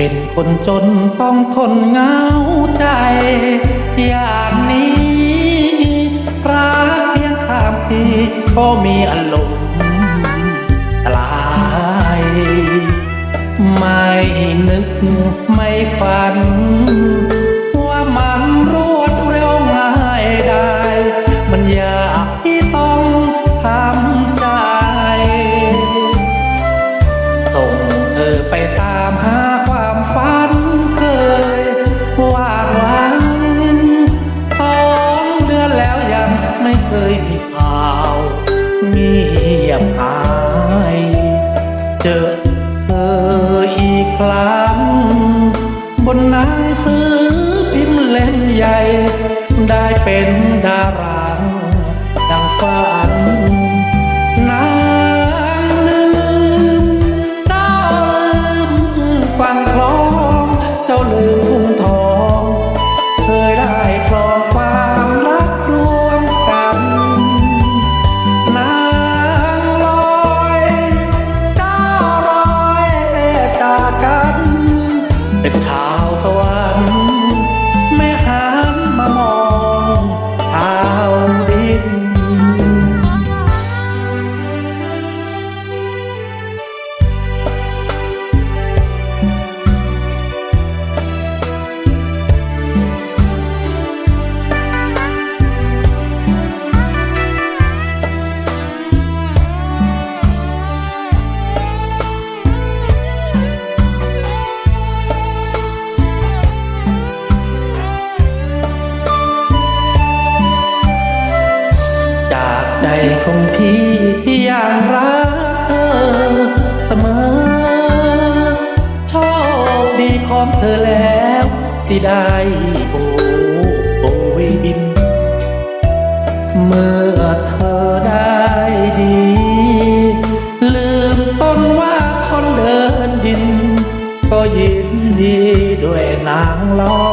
เป็นคนจนต้องทนเหงาใจ อย่างนี้รักเพียงข้ามปีก็มีอารมณ์ตลาย ไม่นึกไม่ฝัน หายเจอเธออีกครั้ง บนหนังสือพิมพ์เล่มใหญ่ ได้เป็นดารา ใจของพี่ที่ยังรักเธอเสมอ โชคดีของเธอแล้วที่ได้โบโบยบิน เมื่อเธอได้ดี ลืมต้นว่าคนเดินดิน ก็ยินดีด้วยนางลอ